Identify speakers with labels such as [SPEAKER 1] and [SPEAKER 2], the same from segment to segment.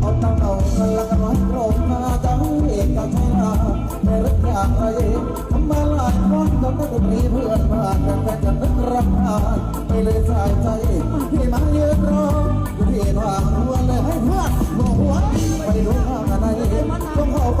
[SPEAKER 1] เอาตั้งเอาเงินละกันร้อยโกรธนาจังเอกกันไม่ลาไม่รักอย่างไรทำไมหลายครั้งต้องได้ดนตรีเพื่อนผ่านกันแต่จะนึกรำคาญไปเลยสายใจที่มันเยอะร้องอยู่ที่ทางหัวเลยให้เพื่อนบอกหัวไปดูข้างในต้องเข้าไป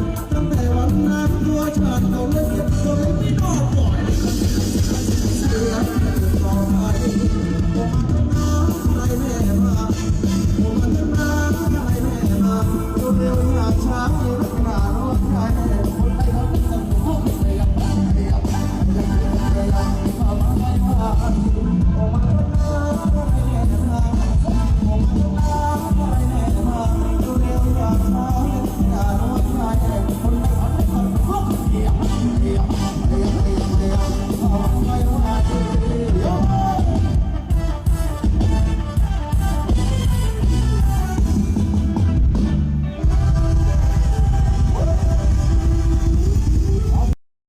[SPEAKER 1] the